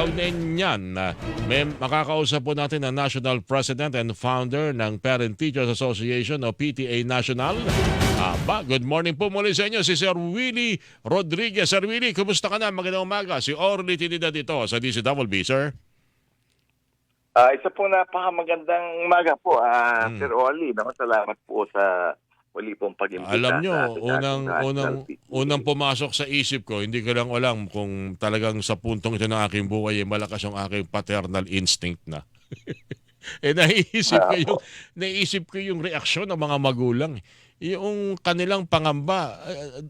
kaugnay niyan, may makakausap po natin ang National President and Founder ng Parent Teachers Association o PTA National. Aba, good morning po muli sa inyo si Sir Willie Rodriguez. Sir Willie, kumusta ka na? Magandang umaga. Si Orly Tinidad ito sa DCWB, sir. Ah, isa po napakamagandang umaga po, ah, Mm. Sir Oli. No? Salamat po sa muli pong pag-imbita. Alam nyo, sa unang, unang, unang pumasok sa isip ko, hindi ko lang alam kung talagang sa puntong ito ng aking buhay, eh, malakas yung aking paternal instinct na. eh naiisip ko yung naiisip ko yung reaksyon ng mga magulang. Yung kanilang pangamba, uh,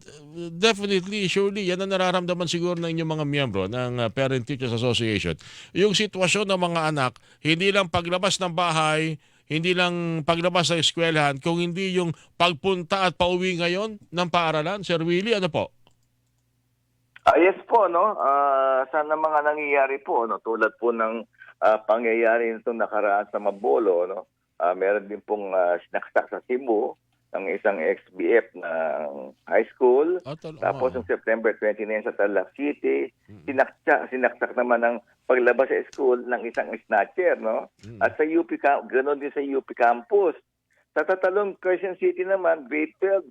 definitely, surely, yan ang nararamdaman siguro ng inyong mga miyembro ng uh, Parent Teachers Association. Yung sitwasyon ng mga anak, hindi lang paglabas ng bahay, hindi lang paglabas sa eskwelahan, kung hindi yung pagpunta at pauwi ngayon ng paaralan. Sir Willie, ano po? Ah, yes po, no? Ah, sana mga nangyayari po, no? Tulad po ng ah, pangyayari nito nakaraan sa Mabolo, no? Ah, meron din pong uh, sa Cebu ng isang XBF ng high school. Ah, tal- Tapos yung September 29 sa Tarlac City, Mm. sinaksak, sinaksak naman ng paglabas sa school ng isang snatcher, no? Mm. At sa UP, ganoon din sa UP campus. Sa Tatalong, Quezon City naman, grade 12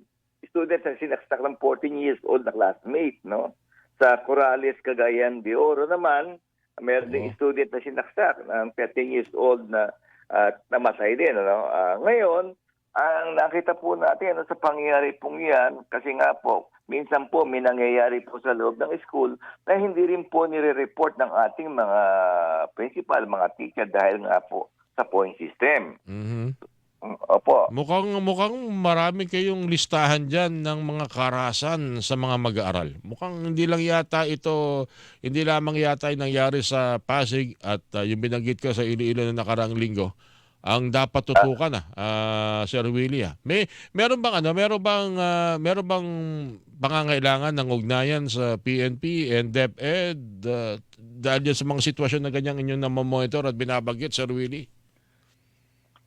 students ang sinaksak ng 14 years old na classmate, no? Sa Corrales, Cagayan de Oro naman, meron ding student na sinaksak ng 13 years old na uh, namatay din, ano? Ah, ngayon, ang nakita po natin ano, sa pangyayari pong yan, kasi nga po, minsan po may nangyayari po sa loob ng school na hindi rin po nire-report ng ating mga principal, mga teacher dahil nga po sa point system. Mhm. Mm, Opo. Mukhang mukhang marami kayong listahan diyan ng mga karahasan sa mga mag-aaral. Mukhang hindi lang yata ito, hindi lamang yata yung nangyari sa Pasig at uh, yung binanggit ko sa Iloilo na nakaraang linggo. Ang dapat tutukan na, ah, Sir Willie. ah. May meron bang ano, meron bang ah, meron bang pangangailangan ng ugnayan sa PNP and DepEd uh, dahil sa mga sitwasyon na ganyan inyong namomonitor at binabanggit, Sir Willie?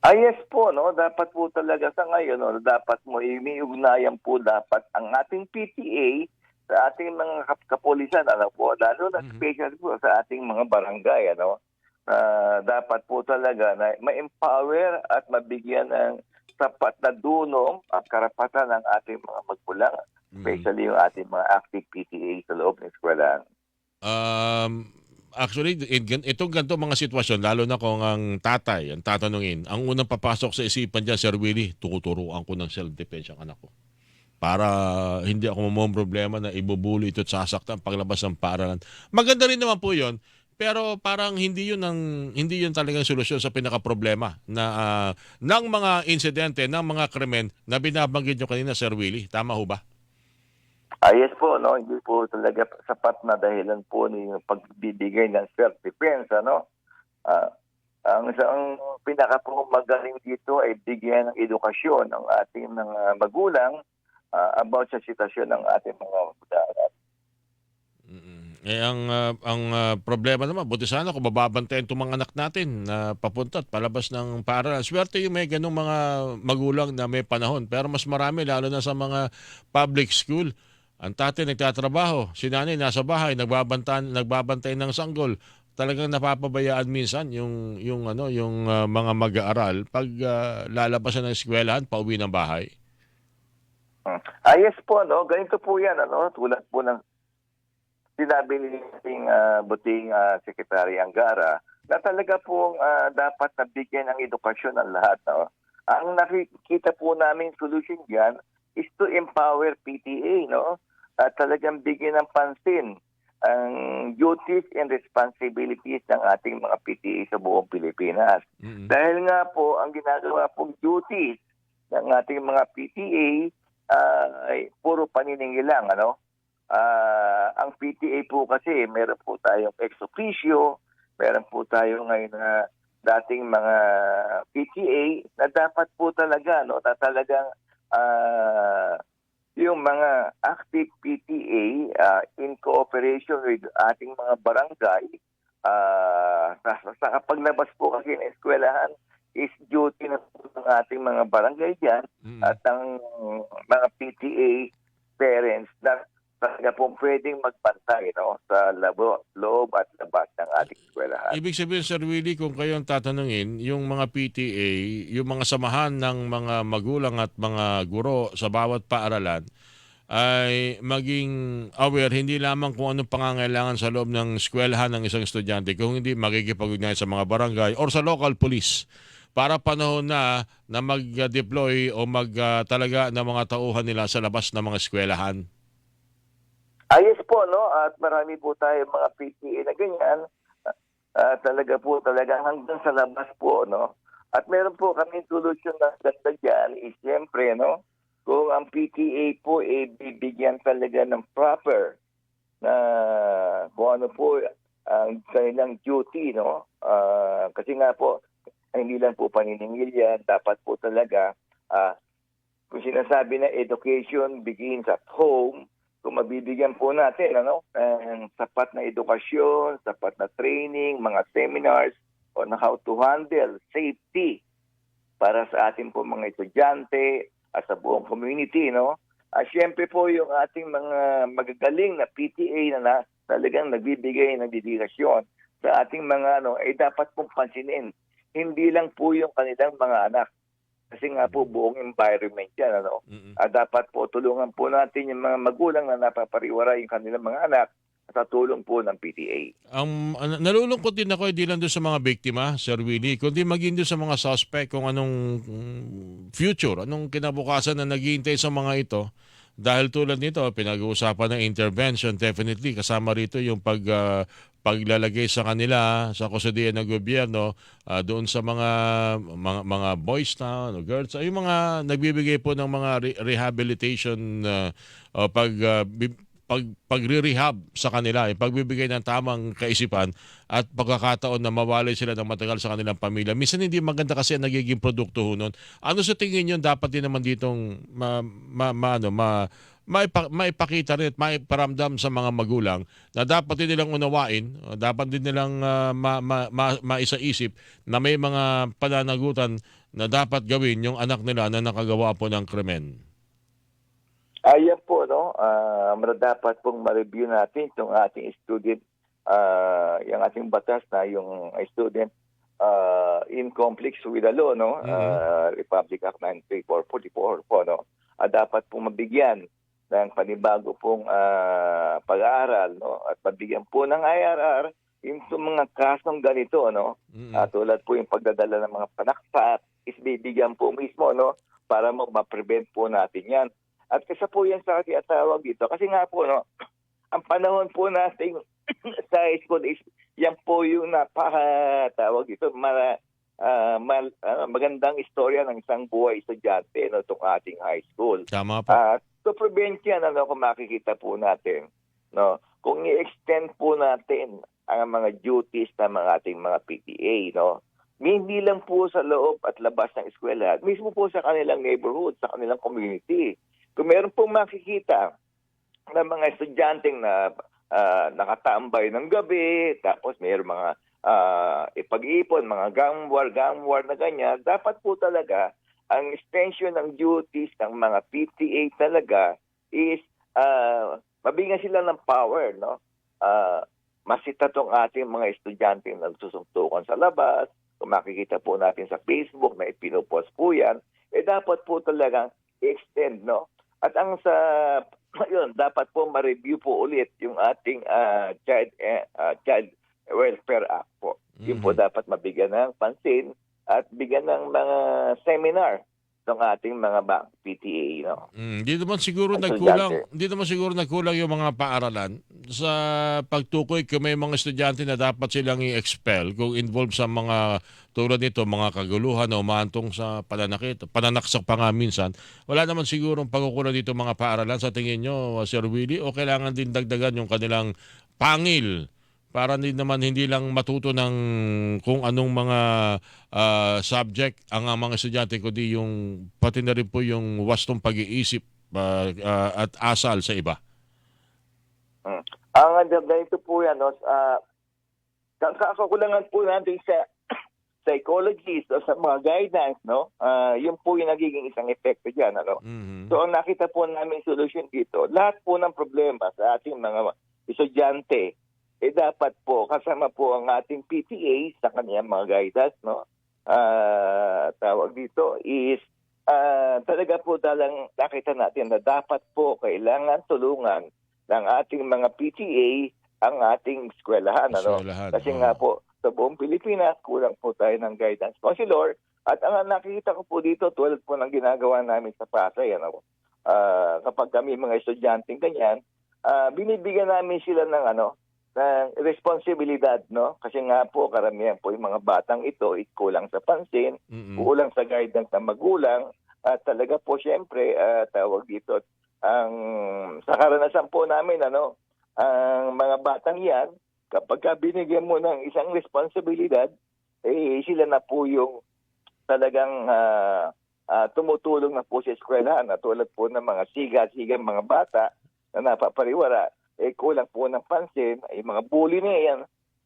Ah, yes po, no? Dapat po talaga sa ngayon, no? dapat mo imiugnayan po dapat ang ating PTA sa ating mga kap- kapulisan, ano po, lalo na Mhm. special po sa ating mga barangay, ano? Ah, dapat po talaga na ma-empower at mabigyan ng sapat na dunong at karapatan ng ating mga magpulang, Mm. especially yung ating mga active PTA sa loob ng eskwelahan. Um, actually, itong ganito mga sitwasyon, lalo na kung ang tatay, ang tatanungin, ang unang papasok sa isipan dyan, Sir Willie, tuturuan ko ng self-defense ang anak ko. Para hindi ako mamong problema na ibubuli ito at sasaktan paglabas ng paaralan. Maganda rin naman po yon pero parang hindi yun ang hindi yun talagang solusyon sa pinaka problema na ah, ng mga insidente ng mga krimen na binabanggit nyo kanina Sir Willie tama ho ba Ah, yes po, no? Hindi po talaga sapat na dahilan po yung pagbibigay ng self-defense, ano? Ah, ang isang pinaka po magaling dito ay bigyan ng edukasyon ng ating mga magulang ah, about sa sitwasyon ng ating mga kabataan. Mm. Eh ang ah, ang ah, problema naman, buti sana kung mababantayan itong mga anak natin na papunta at palabas ng paaralan. Swerte yung may ganung mga magulang na may panahon. Pero mas marami, lalo na sa mga public school. Ang tatay nagtatrabaho, si nanay nasa bahay, nagbabantan, nagbabantay ng sanggol. Talagang napapabayaan minsan yung yung ano yung ah, mga mag-aaral pag ah, lalabas ng eskwelahan, pauwi ng bahay. Ah, po, no? Ganito po yan, ano? Tulad po ng sinabi ni ating ah, buting ah, Secretary Angara na talaga pong ah, dapat nabigyan ng edukasyon ang lahat. No? Ang nakikita po namin solution diyan is to empower PTA, no? At talagang bigyan ng pansin ang duties and responsibilities ng ating mga PTA sa buong Pilipinas. Mm. Dahil nga po, ang ginagawa pong duties ng ating mga PTA ah, ay puro paniningil lang, ano? Ah, ang PTA po kasi, meron po tayong ex officio, meron po tayo ngayon na dating mga PTA na dapat po talaga, no, na talagang ah, yung mga active PTA ah, in cooperation with ating mga barangay ah sa, sa paglabas po kasi ng eskwelahan is duty na po ng ating mga barangay dyan Mm. at ang mga PTA parents na talaga pong pwedeng magbantay no, sa labo, loob at labas ng ating eskwelahan. Ibig sabihin, Sir Willie, kung kayo ang tatanungin, yung mga PTA, yung mga samahan ng mga magulang at mga guro sa bawat paaralan, ay maging aware hindi lamang kung anong pangangailangan sa loob ng eskwelahan ng isang estudyante, kung hindi makikipag-ugnayan sa mga barangay or sa local police para panahon na na mag-deploy o mag ah, talaga ng mga tauhan nila sa labas ng mga eskwelahan. Ayos po, no? At marami po tayo mga PTA na ganyan. Ah, talaga po, talaga hanggang sa labas po, no? At meron po kami solusyon na ganda dyan is siyempre, no? Kung ang PTA po eh, bibigyan talaga ng proper na kung ano po ang kanilang duty, no? Ah, kasi nga po, hindi lang po paniningil yan, dapat po talaga ah, kung sinasabi na education begins at home, kung mabibigyan po natin ano ng sapat na edukasyon, sapat na training, mga seminars on how to handle safety para sa ating po mga estudyante at sa buong community no. At syempre po yung ating mga magagaling na PTA na, na talagang nagbibigay ng dedikasyon sa ating mga ano ay dapat pong pansinin. Hindi lang po yung kanilang mga anak. Kasi nga po buong environment yan ano. Mm-mm. Ah, dapat po tulungan po natin yung mga magulang na napapariwara yung kanilang mga anak sa tulong po ng PTA. Ang an- nalulungkot din ako hindi lang doon sa mga biktima, Sir Willie, kundi maging doon sa mga suspect kung anong mm, future, anong kinabukasan na naghihintay sa mga ito. Dahil tulad nito, pinag-uusapan ng intervention, definitely kasama rito yung pag ah, paglalagay sa kanila sa kusudian ng gobyerno ah, doon sa mga mga, mga boys na ano, girls ay mga nagbibigay po ng mga re- rehabilitation ah, o pag bi- pag pagre-rehab sa kanila, yung pagbibigay ng tamang kaisipan at pagkakataon na mawalay sila ng matagal sa kanilang pamilya. Minsan hindi maganda kasi ang nagiging produkto ho nun. Ano sa tingin niyo dapat din naman ditong ma, ma, ma- ano, ma, maipa, maipakita rin at maiparamdam sa mga magulang na dapat din nilang unawain, uh, dapat din nilang uh, ma, ma, ma, maisaisip na may mga pananagutan na dapat gawin yung anak nila na nakagawa po ng krimen. Ayan po, no? Ah, dapat pong ma-review natin itong ating student, ah, yung ating batas na yung student ah, in conflicts with the law, no? Mhm. Ah, Republic Act 9344 po, no? Ah, dapat pong mabigyan ng panibago pong ah, pag-aaral, no? At mabigyan po ng IRR yung mga kasong ganito, no? Mm-mm. Ah, tulad po yung pagdadala ng mga panakpak, is bibigyan po mismo, no? Para ma-prevent po natin yan. At isa po yan sa tinatawag dito. Kasi nga po, no, ang panahon po natin sa school is yan po yung napakatawag dito, mara, ah, mal, ah, magandang istorya ng isang buhay estudyante no, itong ating high school. Tama po. At to prevent yan, ano, kung makikita po natin, no, kung i-extend po natin ang mga duties ng mga ating mga PTA, no, hindi lang po sa loob at labas ng eskwela, mismo po sa kanilang neighborhood, sa kanilang community. Kung meron pong makikita ng mga estudyanteng na ah, nakatambay ng gabi, tapos mayroong mga ah, ipag-ipon, mga gamwar, gamwar na ganyan, dapat po talaga ang extension ng duties ng mga PTA talaga is ah, mabigyan sila ng power, no? Ah, masita tong ating mga estudyante na nagsusuntukan sa labas, kung makikita po natin sa Facebook na ipinopost po yan, eh dapat po talagang i-extend, no? At ang sa yun, dapat po ma-review po ulit yung ating ah, child ah, child. Yun po Mhm. dapat mabigyan ng pansin at bigyan ng mga seminar ng ating mga ba- PTA, no? Mm, di naman siguro Ang nagkulang, di naman siguro nagkulang yung mga paaralan sa pagtukoy kung may mga estudyante na dapat silang i-expel kung involved sa mga tulad nito, mga kaguluhan na umantong sa pananakit, pananaksak pa nga minsan. Wala naman siguro pagkukulang dito mga paaralan sa tingin nyo, Sir Willie, o kailangan din dagdagan yung kanilang pangil para din naman hindi lang matuto ng kung anong mga ah, subject ang ang mga estudyante kundi yung pati na rin po yung wastong pag-iisip ah, ah, at asal sa iba. Ang ano, ganito po yan, no? Uh, kakulangan po natin sa psychologist o sa mga guidance, no? Ah, yun po yung nagiging isang epekto diyan, ano? Mhm. So ang nakita po namin solution dito, lahat po ng problema sa ating mga estudyante, eh dapat po kasama po ang ating PTA sa kaniyang mga guidance, no? Ah, tawag dito is ah, talaga po dalang nakita natin na dapat po kailangan tulungan ng ating mga PTA ang ating eskwelahan, ano? Kasi oo. nga po, sa buong Pilipinas, kulang po tayo ng guidance counselor. At ang nakikita ko po dito, tulad po ng ginagawa namin sa Pasay, ano, ah, kapag kami mga estudyanteng ganyan, ah, binibigyan namin sila ng ano, ng responsibilidad, no? Kasi nga po, karamihan po yung mga batang ito, ay kulang sa pansin, Mhm. kulang sa guidance ng magulang, at talaga po siyempre, ah, tawag dito, ang sa karanasan po namin, ano, ang mga batang yan, kapag ka binigyan mo ng isang responsibilidad, eh sila na po yung talagang ah, ah, tumutulong na po sa eskwelahan na tulad po ng mga siga-sigang mga bata na napapariwara, eh kulang po ng pansin, ay mga bully na yan,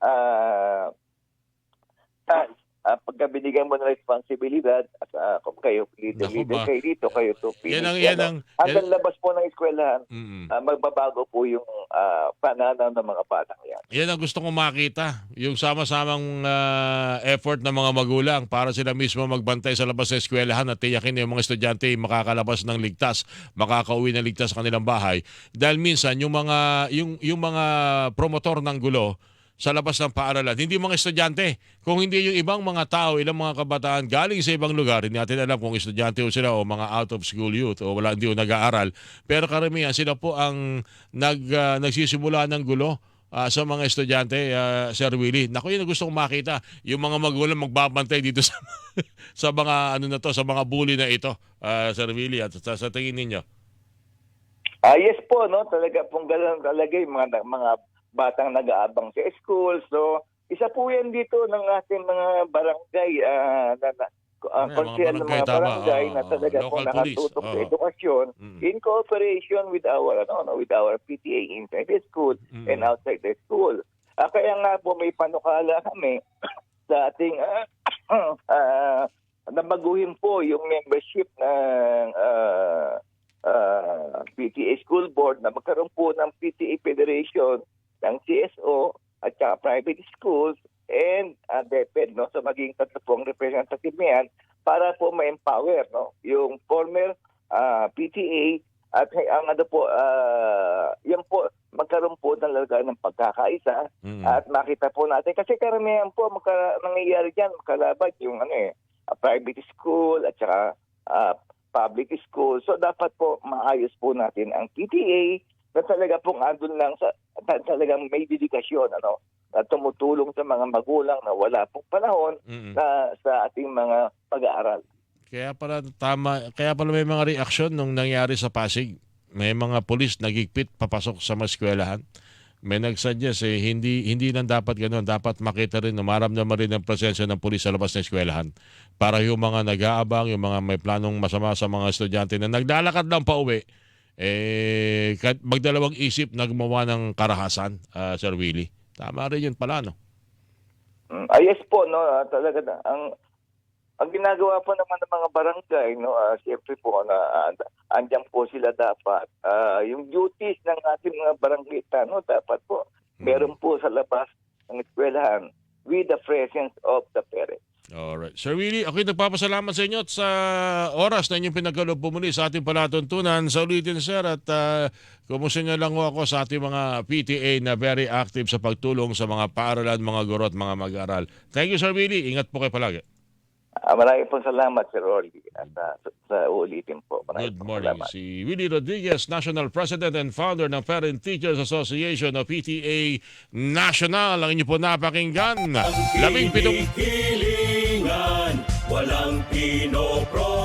ah, ah, ah, pagka binigyan mo ng responsibilidad at ah, kung kayo leader, Naku leader ba? kayo dito, kayo to Yan ang, finish, yan ano. ang, Hanggang yan, labas po ng eskwelahan, Mhm. ah, magbabago po yung ah, pananaw ng mga batang yan. yan ang gusto kong makita. Yung sama-samang ah, effort ng mga magulang para sila mismo magbantay sa labas ng eskwelahan at tiyakin na yung mga estudyante makakalabas ng ligtas, makakauwi ng ligtas sa kanilang bahay. Dahil minsan yung mga yung yung mga promotor ng gulo sa labas ng paaralan, hindi mga estudyante. Kung hindi yung ibang mga tao, ilang mga kabataan galing sa ibang lugar, hindi natin alam kung estudyante o sila o mga out of school youth o wala hindi o nag-aaral. Pero karamihan sila po ang nag, ah, nagsisimula ng gulo ah, sa mga estudyante, ah, Sir Willie. Naku, yun gusto kong makita. Yung mga magulang magbabantay dito sa, sa mga ano na to, sa mga bully na ito, ah, Sir Willie, at sa, sa tingin ninyo. Ah, yes po, no? Talaga pong ganun talaga yung mga, mga batang nag-aabang sa school. So, isa po yan dito ng ating mga barangay, ah, na, na, uh, konsehal ng barangay, mga tama. barangay Oo, na talaga Local po nakatutok sa Oo. edukasyon Mm. in cooperation with our ano, no, with our PTA inside the school Mm. and outside the school. Ah, kaya nga po may panukala kami sa ating ah, ah, na baguhin po yung membership ng ah, ah, PTA School Board na magkaroon po ng PTA Federation ng CSO at saka private schools and uh, DepEd no so maging tatlo pong representative na yan para po ma-empower no yung former ah, PTA at ang ano po ah, yan po magkaroon po ng talaga ng pagkakaisa Mm. at makita po natin kasi karamihan po magka, nangyayari diyan makalaban yung ano eh private school at saka ah, public school so dapat po maayos po natin ang PTA na talaga pong andun lang sa ta- talagang may dedikasyon ano na tumutulong sa mga magulang na wala pong panahon Mm. na sa ating mga pag-aaral. Kaya pala tama, kaya pala may mga reaksyon nung nangyari sa Pasig. May mga pulis nagigpit papasok sa mga eskwelahan. May nagsuggest eh, hindi hindi lang dapat ganoon, dapat makita rin, maramdaman rin ang presensya ng pulis sa labas ng eskwelahan. Para yung mga nag-aabang, yung mga may planong masama sa mga estudyante na naglalakad lang pa uwi, eh, magdalawang isip na gumawa ng karahasan, ah, Sir Willie. Tama rin yun pala, no? Mm, ah, yes po no ah, talaga na, ang ang ginagawa po naman ng mga barangay no ah, siyempre po na ah, andyan po sila dapat Ah, yung duties ng ating mga barangay no dapat po meron po sa labas ng eskwelahan with the presence of the parents. Alright. Sir Willie, ako'y nagpapasalamat sa inyo at sa oras na inyong pinagkaloob po muli sa ating palatuntunan. Sa ulitin, sir, at uh, kumusta nyo lang ako sa ating mga PTA na very active sa pagtulong sa mga paaralan, mga guro at mga mag-aaral. Thank you, Sir Willie. Ingat po kayo palagi. Ah, maraming pong salamat Sir Rolly at ah, sa, sa ulitin po. Maraming Good morning. salamat. Si Willie Rodriguez, National President and Founder ng Parent Teachers Association of PTA National. Ang inyo po napakinggan. Labing pitong walang pinoprotektahan.